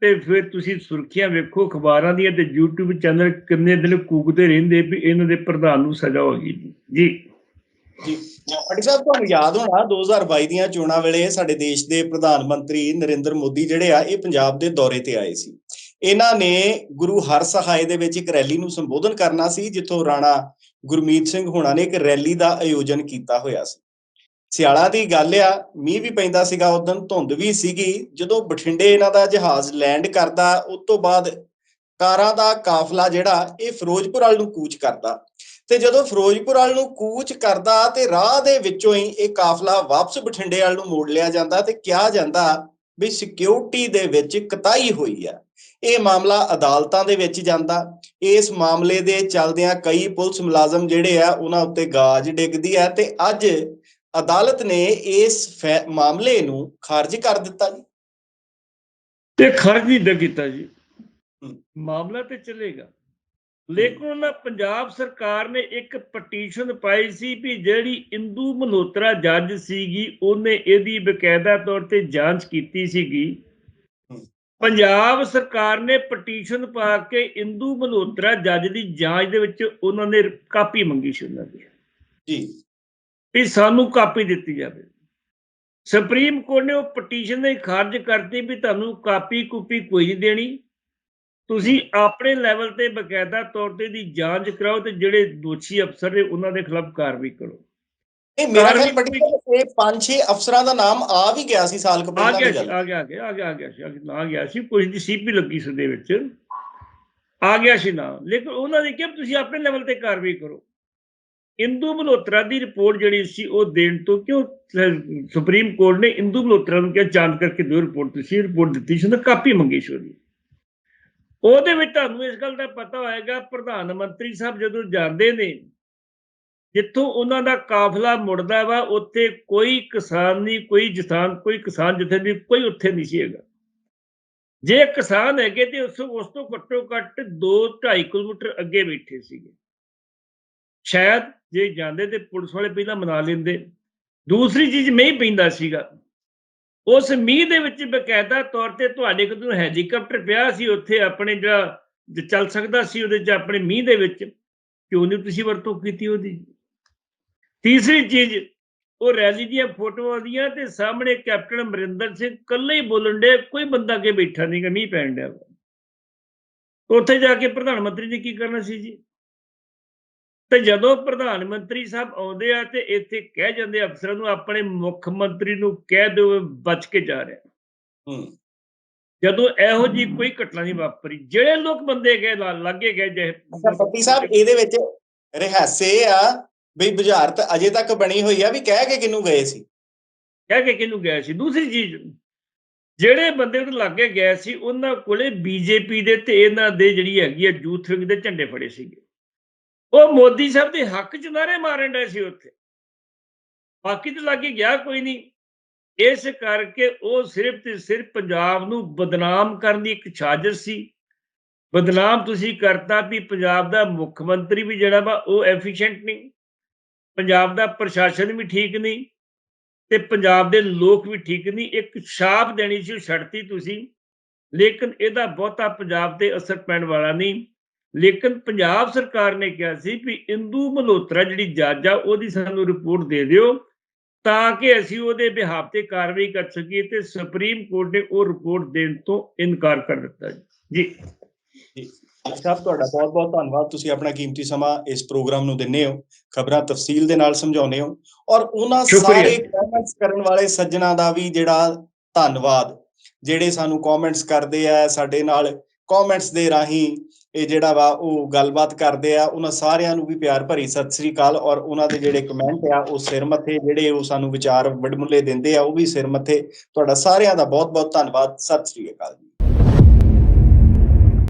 ਤੇ ਫਿਰ ਤੁਸੀਂ ਸੁਰਖੀਆਂ ਵੇਖੋ, ਅਖਬਾਰਾਂ ਦੀਆਂ ਤੇ YouTube ਚੈਨਲ ਕਿੰਨੇ ਦਿਨ ਕੂਕਦੇ ਰਹਿੰਦੇ ਵੀ ਇਹਨਾਂ ਦੇ ਪ੍ਰਧਾਨ ਨੂੰ ਸਜ਼ਾ ਹੋਗੀ ਜੀ। ਜੀ। ਜੀ ਸਾਹਿਬ, ਤੁਹਾਨੂੰ ਯਾਦ ਹੋਣਾ 2022 ਦੀਆਂ ਚੋਣਾਂ ਵੇਲੇ ਸਾਡੇ ਦੇਸ਼ ਦੇ ਪ੍ਰਧਾਨ ਮੰਤਰੀ ਨਰਿੰਦਰ ਮੋਦੀ ਜਿਹੜੇ ਆ, ਇਹ ਪੰਜਾਬ ਦੇ ਦੌਰੇ ਤੇ ਆਏ ਸੀ। ਇਹਨਾਂ ਨੇ ਗੁਰੂ ਹਰ ਸਹਾਇ ਦੇ ਵਿੱਚ ਇੱਕ ਰੈਲੀ ਨੂੰ ਸੰਬੋਧਨ ਕਰਨਾ ਸੀ, ਜਿੱਥੋਂ ਰਾਣਾ ਗੁਰਮੀਤ ਸਿੰਘ ਹੋਣਾ ਨੇ ਇੱਕ ਰੈਲੀ ਦਾ ਆਯੋਜਨ ਕੀਤਾ ਹੋਇਆ ਸੀ। ਸਿਆਲਾ ਦੀ ਗੱਲ ਆ, ਮੀਂਹ ਵੀ ਪੈਂਦਾ ਸੀਗਾ ਉਦੋਂ ਧੁੰਦ ਵੀ ਸੀਗੀ। ਜਦੋਂ ਬਠਿੰਡੇ ਇਹਨਾਂ ਦਾ ਜਹਾਜ਼ ਲੈਂਡ ਕਰਦਾ, ਉਸ ਤੋਂ ਬਾਅਦ ਕਾਰਾਂ ਦਾ ਕਾਫਲਾ ਜਿਹੜਾ, ਇਹ ਫਿਰੋਜ਼ਪੁਰ ਵੱਲ ਨੂੰ ਕੂਚ ਕਰਦਾ। ਤੇ ਜਦੋਂ ਫਿਰੋਜ਼ਪੁਰ ਵੱਲ ਨੂੰ ਕੂਚ ਕਰਦਾ ਤੇ ਰਾਹ ਦੇ ਵਿੱਚੋਂ ਹੀ ਇਹ ਕਾਫਲਾ ਵਾਪਸ ਬਠਿੰਡੇ ਵੱਲ ਨੂੰ ਮੋੜ ਲਿਆ ਜਾਂਦਾ ਤੇ ਕਿਹਾ ਜਾਂਦਾ ਵੀ ਸਿਕਿਉਰਿਟੀ ਦੇ ਵਿੱਚ ਕਤਾਈ ਹੋਈ ਆ। ਇਹ ਮਾਮਲਾ ਅਦਾਲਤਾਂ ਦੇ ਵਿੱਚ ਜਾਂਦਾ ਇਸ ਮਾਮਲੇ ਦੇ ਚੱਲਦਿਆਂ ਕਈ ਪੁਲਿਸ ਮੁਲਾਜ਼ਮ ਜਿਹੜੇ ਆ ਉਹਨਾਂ ਉੱਤੇ ਗਾਜ ਡਿੱਗਦੀ ਆ ਤੇ ਅੱਜ ਅਦਾਲਤ ਨੇ ਇਸ ਮਾਮਲੇ ਨੂੰ ਖਾਰਜ ਕਰ ਦਿੱਤਾ ਜੀ ਤੇ ਖਰਚ ਨਹੀਂ ਕੀਤਾ ਜੀ। ਮਾਮਲਾ ਤੇ ਚੱਲੇਗਾ ਲੇਕਿਨ ਉਹਨਾਂ ਪੰਜਾਬ ਸਰਕਾਰ ਨੇ ਇੱਕ ਪਟੀਸ਼ਨ ਪਾਈ ਸੀ ਵੀ ਜਿਹੜੀ ਇੰਦੂ ਮਲਹੋਤਰਾ ਜੱਜ ਸੀਗੀ ਉਹਨੇ ਇਹਦੀ ਬਕਾਇਦਾ ਤੌਰ ਤੇ ਜਾਂਚ ਕੀਤੀ ਸੀਗੀ। ਪੰਜਾਬ ਸਰਕਾਰ ਨੇ ਪਟੀਸ਼ਨ ਪਾ ਕੇ ਇੰਦੂ ਮਲਹੋਤਰਾ ਜੱਜ ਦੀ ਜਾਂਚ ਦੇ ਵਿੱਚ ਉਹਨਾਂ ਨੇ ਕਾਪੀ ਮੰਗੀ ਸੀ ਉਹਨਾਂ ਦੀ। ਜੀ। ਵੀ ਸਾਨੂੰ ਕਾਪੀ ਦਿੱਤੀ ਜਾਵੇ। ਸੁਪਰੀਮ ਕੋਰਟ ਨੇ ਉਹ ਪਟੀਸ਼ਨ ਦੇ ਖਾਰਜ ਕਰਤੀ ਵੀ ਤੁਹਾਨੂੰ ਕਾਪੀ ਕੁਪੀ ਕੋਈ ਨਹੀਂ ਦੇਣੀ। ਤੁਸੀਂ ਆਪਣੇ ਲੈਵਲ ਤੇ ਬਕਾਇਦਾ ਤੌਰ ਤੇ ਦੀ ਜਾਂਚ ਕਰਾਓ ਤੇ ਜਿਹੜੇ ਦੋਸ਼ੀ ਅਫਸਰ ਨੇ ਉਹਨਾਂ ਦੇ ਖਿਲਾਫ ਕਾਰਵਾਈ ਕਰੋ। ਇਹ ਮੇਰਾ ਖਿਆਲ ਪੱਟੀ ਇਹ ਪੰਜ ਛੇ ਅਫਸਰਾਂ ਦਾ ਨਾਮ ਆ ਵੀ ਗਿਆ ਸੀ ਸਾਲ ਕੁ ਪਹਿਲਾਂ ਸੀ ਆ ਗਿਆ ਆ ਗਿਆ ਆ ਗਿਆ ਆ ਗਿਆ ਸੀ ਆ ਗਿਆ- ਸੀ ਕੁਝ ਦੀ ਸੀਪੀ ਲੱਗੀ ਸੀ ਦੇ ਵਿੱਚ। ਆ ਗਿਆ ਸੀ ਨਾ ਲੇਕਿਨ ਉਹਨਾਂ ਨੇ ਕਿਹਾ ਵੀ ਤੁਸੀਂ ਆਪਣੇ ਲੈਵਲ ਤੇ ਕਾਰਵਾਈ ਕਰੋ। ਇੰਦੂ ਮਲਹੋਤਰਾ ਦੀ ਰਿਪੋਰਟ ਜਿਹੜੀ ਸੀ ਉਹ ਦੇਣ ਤੋਂ ਕਿਉਂ ਸ- ਸੁਪਰੀਮ ਕੋਰਟ ਨੇ ਇੰਦੂ ਮਲਹੋਤਰਾ ਨੂੰ ਕਿਹਾ ਜਾਂਚ ਕਰਕੇ ਦਿਓ ਰਿਪੋਰਟ ਤੁਸੀਂ ਰਿਪੋਰਟ ਦਿੱਤੀ ਸੀ ਉਹਨੇ ਕਾਪੀ ਮੰਗੀ ਸੀ ਉਹਦੀ। ਉਹਦੇ ਵਿੱਚ ਤੁਹਾਨੂੰ ਇਸ ਗੱਲ ਦਾ ਪਤਾ ਹੋਏਗਾ ਪ੍ਰਧਾਨ ਮੰਤਰੀ ਸਾਹਿਬ ਜਦੋਂ ਜਾਂਦੇ ਨੇ ਜਿੱਥੋਂ ਉਹਨਾਂ ਦਾ ਕਾਫਲਾ ਮੁੜਦਾ ਵਾ, ਉੱਥੇ ਕੋਈ ਕਿਸਾਨ ਨਹੀਂ, ਕੋਈ ਕਿਸਾਨ ਕੋਈ ਕਿਸਾਨ ਜਿੱਥੇ ਵੀ, ਕੋਈ ਉੱਥੇ ਨਹੀਂ ਸੀ ਹੈਗਾ। ਜੇ ਕਿਸਾਨ ਹੈਗੇ ਤੇ ਉਸ ਉਸ ਤੋਂ ਘੱਟੋ ਘੱਟ 2.5 ਕਿਲੋਮੀਟਰ ਅੱਗੇ ਬੈਠੇ ਸੀਗੇ। ਸ਼ਾਇਦ ਜੇ ਜਾਂਦੇ ਤੇ ਪੁਲਿਸ ਵਾਲੇ ਪਹਿਲਾਂ ਮਨਾ ਲੈਂਦੇ। ਦੂਸਰੀ ਚੀਜ਼ ਮੀਂਹ ਪੈਂਦਾ ਸੀਗਾ। ਉਸ ਮੀਂਹ ਦੇ ਵਿੱਚ ਬਕਾਇਦਾ ਤੌਰ ਤੇ ਤੁਹਾਡੇ ਕੋਲ ਹੈਲੀਕਾਪਟਰ ਪਿਆ ਸੀ, ਉੱਥੇ ਆਪਣੇ ਜਿਹੜਾ ਚੱਲ ਸਕਦਾ ਸੀ, ਉਹਦੇ ਚ ਆਪਣੇ ਮੀਂਹ ਦੇ ਵਿੱਚ। ਕਿਉਂ ਨਹੀਂ ਤੁਸੀਂ ਵਰਤੋਂ ਕੀਤੀ ਉਹਦੀ? ਤੀਸਰੀ ਚੀਜ਼ ਉਹ ਰੈਲੀ ਦੀਆਂ ਫੋਟੋਆਂ ਦੀਆਂ ਤੇ ਸਾਹਮਣੇ ਕੈਪਟਨ ਅਮਰਿੰਦਰ ਸਿੰਘ ਇਕੱਲੇ ਹੀ ਬੋਲਣ ਦੇ ਕੋਈ ਬੰਦਾ ਅੱਗੇ ਬੈਠਾ ਨਹੀਂਗਾ ਮੀਂਹ ਪੈਣ ਡਿਆ। ਉੱਥੇ ਜਾ ਕੇ ਪ੍ਰਧਾਨ ਮੰਤਰੀ ਨੇ ਕੀ ਕਰਨਾ ਸੀ ਜੀ? ਤੇ ਜਦੋਂ ਪ੍ਰਧਾਨ ਮੰਤਰੀ ਸਾਹਿਬ ਆਉਂਦੇ ਆ ਤੇ ਇੱਥੇ ਕਹਿ ਜਾਂਦੇ ਅਫਸਰਾਂ ਨੂੰ ਆਪਣੇ ਮੁੱਖ ਮੰਤਰੀ ਨੂੰ ਕਹਿ ਦਿਓ ਬਚ ਕੇ ਜਾ ਰਿਹਾ। ਹੂੰ। ਜਦੋਂ ਇਹੋ ਜੀ ਕੋਈ ਘਟਨਾ ਨਹੀਂ ਵਾਪਰੀ ਜਿਹੜੇ ਲੋਕ ਬੰਦੇ ਗਏ ਲਾਗੇ ਗਏ ਜੇ ਪੱਟੀ ਸਾਹਿਬ ਇਹਦੇ ਵਿੱਚ ਰਹਿਸੇ ਆ ਵੀ ਬੁਝਾਰਤ ਅਜੇ ਤੱਕ ਬਣੀ ਹੋਈ ਆ ਵੀ ਕਹਿ ਕੇ ਕਿਨੂੰ ਗਏ ਸੀ? ਕਹਿ ਕੇ ਕਿਹਨੂੰ ਗਏ ਸੀ? ਦੂਸਰੀ ਚੀਜ਼, ਜਿਹੜੇ ਬੰਦੇ ਉਹਦੇ ਲਾਗੇ ਗਏ ਸੀ, ਉਹਨਾਂ ਕੋਲੇ ਬੀਜੇਪੀ ਦੇ ਤੇ ਇਹਨਾਂ ਦੇ ਜਿਹੜੀ ਹੈਗੀ ਆ ਯੂਥ ਵਿੰਗ ਦੇ ਝੰਡੇ ਫੜੇ ਸੀਗੇ। ਉਹ ਮੋਦੀ ਸਾਹਿਬ ਦੇ ਹੱਕ ਚ ਨਾਰੇ ਮਾਰਨ ਡਏ ਸੀ ਉੱਥੇ। ਬਾਕੀ ਤੇ ਲਾਗੇ ਗਿਆ ਕੋਈ ਨਹੀਂ। ਇਸ ਕਰਕੇ ਉਹ ਸਿਰਫ ਤੇ ਸਿਰਫ ਪੰਜਾਬ ਨੂੰ ਬਦਨਾਮ ਕਰਨ ਦੀ ਇੱਕ ਸਾਜ਼ਿਸ਼ ਸੀ। ਬਦਨਾਮ ਤੁਸੀਂ ਕਰਤਾ ਵੀ ਪੰਜਾਬ ਦਾ ਮੁੱਖ ਮੰਤਰੀ ਵੀ ਜਿਹੜਾ ਵਾ, ਉਹ ਐਫੀਸ਼ੀਐਂਟ ਨਹੀਂ। ਪੰਜਾਬ ਦਾ ਪ੍ਰਸ਼ਾਸਨ ਵੀ ਠੀਕ ਨਹੀਂ ਤੇ ਪੰਜਾਬ ਦੇ ਲੋਕ ਵੀ ਠੀਕ ਨਹੀਂ। ਇੱਕ ਛਾਪ ਦੇਣੀ ਸੀ, ਉਹ ਛੱਡਤੀ ਤੁਸੀਂ। ਲੇਕਿਨ ਇਹਦਾ ਬਹੁਤਾ ਪੰਜਾਬ ਤੇ ਅਸਰ ਪੈਣ ਵਾਲਾ ਨਹੀਂ। ਲੇਕਿਨ ਪੰਜਾਬ ਸਰਕਾਰ ਨੇ ਕਿਹਾ ਸੀ ਵੀ ਇੰਦੂ ਮਲਹੋਤਰਾ ਜਿਹੜੀ ਜੱਜ ਆ, ਉਹਦੀ ਸਾਨੂੰ ਰਿਪੋਰਟ ਦੇ ਦਿਓ ਤਾਂ ਕਿ ਅਸੀਂ ਉਹਦੇ ਬਿਹਾਫ ਤੇ ਕਾਰਵਾਈ ਕਰ ਸਕੀਏ ਤੇ ਸੁਪਰੀਮ ਕੋਰਟ ਨੇ ਉਹ ਰਿਪੋਰਟ ਦੇਣ ਤੋਂ ਇਨਕਾਰ ਕਰ ਦਿੱਤਾ ਜੀ। ਜੀ। ਸਾਹਿਬ ਤੁਹਾਡਾ ਬਹੁਤ ਬਹੁਤ ਧੰਨਵਾਦ। ਤੁਸੀਂ ਆਪਣਾ ਕੀਮਤੀ ਸਮਾਂ ਇਸ ਪ੍ਰੋਗਰਾਮ ਨੂੰ ਦਿੰਦੇ ਹੋ ਖਬਰਾਂ ਤਫਸੀਲ ਦੇ ਨਾਲ ਸਮਝਾਉਂਦੇ ਹੋ ਔਰ ਉਹਨਾਂ। ਸਾਰੇ ਕਮੈਂਟਸ ਕਰਨ ਵਾਲੇ ਸੱਜਣਾ ਦਾ ਵੀ ਜਿਹੜਾ ਧੰਨਵਾਦ ਜਿਹੜੇ ਸਾਨੂੰ ਕਮੈਂਟਸ ਕਰਦੇ ਆ ਸਾਡੇ ਨਾਲ ਕਮੈਂਟਸ ਦੇ ਰਾਹੀਂ ਇਹ ਜਿਹੜਾ ਵਾ ਉਹ ਗੱਲਬਾਤ ਕਰਦੇ ਆ ਉਹਨਾਂ ਸਾਰਿਆਂ ਨੂੰ ਵੀ ਪਿਆਰ ਭਰੀ ਸਤਿ ਸ੍ਰੀ ਅਕਾਲ ਔਰ ਉਹਨਾਂ ਦੇ ਜਿਹੜੇ ਕਮੈਂਟ ਆ ਉਹ ਸਿਰ ਮੱਥੇ ਜਿਹੜੇ ਉਹ ਸਾਨੂੰ ਵਿਚਾਰ ਵਡਮੁੱਲੇ ਦਿੰਦੇ ਆ ਉਹ ਵੀ ਸਿਰ ਮੱਥੇ। ਤੁਹਾਡਾ ਸਾਰਿਆਂ ਦਾ ਬਹੁਤ ਬਹੁਤ ਧੰਨਵਾਦ। ਸਤਿ ਸ੍ਰੀ ਅਕਾਲ